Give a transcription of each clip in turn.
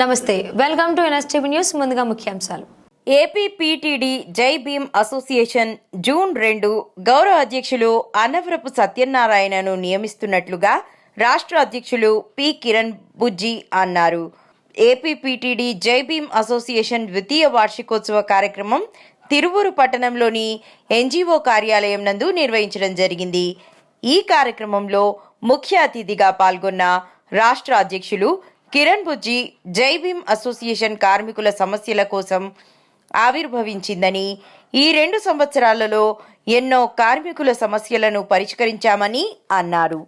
నమస్తే welcome to NSTV news ముందుగా ముఖ్యాంశాలు. ఏపీ పీటీడీ జై భీమ్ అసోసియేషన్ జూన్ రెండు గౌరవ అధ్యక్షులు అనవరపు సత్యనారాయణను నియమిస్తున్నట్లుగా రాష్ట్ర అధ్యక్షులు పి కిరణ్ బుజ్జి అన్నారు. ఏపీ పీటీడీ జై భీమ్ అసోసియేషన్ ద్వితీయ వార్షికోత్సవ కార్యక్రమం తిరువూరు పట్టణంలోని ఎన్జీఓ కార్యాలయం నందు నిర్వహించడం జరిగింది. ఈ కార్యక్రమంలో ముఖ్య అతిథిగా పాల్గొన్న రాష్ట్ర అధ్యక్షులు కిరణ్ బుజ్జి జై భీమ్ అసోసియేషన్ కార్మికుల సమస్యల కోసం ఆవిర్భవించిందని ఈ రెండు సంవత్సరాలలో ఎన్నో కార్మికుల సమస్యలను పరిష్కరించామని అన్నారు.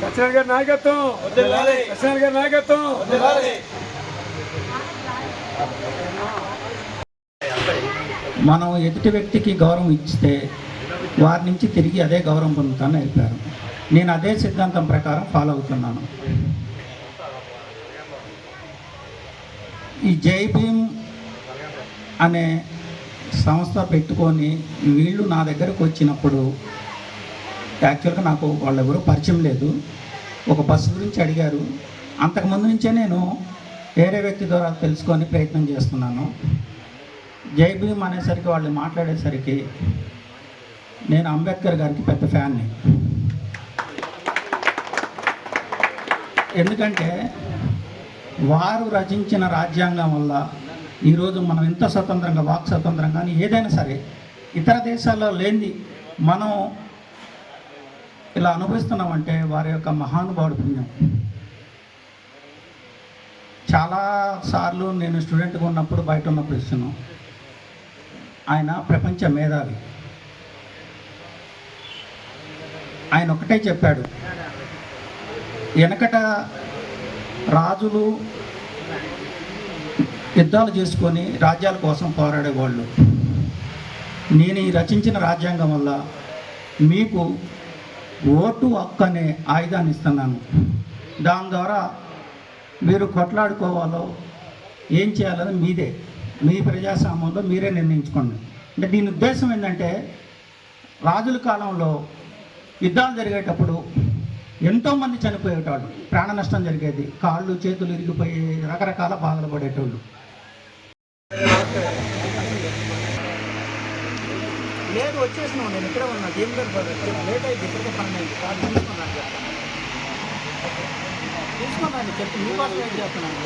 సత్యనారాయణ గారి నాయకత్వం. సత్యనారాయణ గారి నాయకత్వం. మనం ఎదుటి వ్యక్తికి గౌరవం ఇస్తే వారి నుంచి తిరిగి అదే గౌరవం పొందుతానని చెప్పారు నేను అదే సిద్ధాంతం ప్రకారం ఫాలో అవుతున్నాను. ఈ జై భీమ్ అనే సంస్థ పెట్టుకొని వీళ్ళు నా దగ్గరకు వచ్చినప్పుడు యాక్చువల్గా నాకు వాళ్ళెవరూ పరిచయం లేదు. ఒక బస్సు గురించి అడిగారు. అంతకుముందు నుంచే నేను వేరే వ్యక్తి ద్వారా తెలుసుకొని ప్రయత్నం చేస్తున్నాను. జై భీమ్ అనేసరికి వాళ్ళు మాట్లాడేసరికి నేను అంబేద్కర్ గారికి పెద్ద ఫ్యాన్ని. ఎందుకంటే వారు రచించిన రాజ్యాంగం వల్ల ఈరోజు మనం ఎంత స్వతంత్రంగా వాక్ స్వతంత్రం కానీ ఏదైనా సరే ఇతర దేశాల్లో లేనిది మనం ఇలా అనుభవిస్తున్నామంటే వారి యొక్క మహానుభావుడు పుణ్యం. చాలా సార్లు నేను స్టూడెంట్గా ఉన్నప్పుడు బయట ఉన్నప్పుడు ఇస్తున్నాను ఆయన ప్రపంచ మేధావి. ఆయన ఒకటే చెప్పాడు వెనకట రాజులు యుద్ధాలు చేసుకొని రాజ్యాల కోసం పోరాడేవాళ్ళు నేను ఈ రచించిన రాజ్యాంగం వల్ల మీకు ఓటు హక్కు అనే ఆయుధాన్ని ఇస్తున్నాను. దాని ద్వారా మీరు కొట్లాడుకోవాలో ఏం చేయాలని మీదే. మీ ప్రజాస్వామ్యంలో మీరే నిర్ణయించుకోండి. అంటే దీని ఉద్దేశం ఏంటంటే రాజుల కాలంలో యుద్ధాలు జరిగేటప్పుడు ఎంతోమంది చనిపోయేటోళ్ళు ప్రాణ నష్టం జరిగేది. కాళ్ళు చేతులు ఇరిగిపోయి రకరకాల బాధలు పడేటోళ్ళు. లేదు వచ్చేసినావు నేను ఇక్కడ ఉన్నా. ఏం గారు లేట్ అయితే ఇక్కడికే పని అయింది. కాదు తీసుకున్నాను చెప్తాను తీసుకున్నాను చెప్పి. మీ కోసం ఏం చేస్తున్నాను?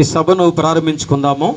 ఈ సభను ప్రారంభించుకుందాము.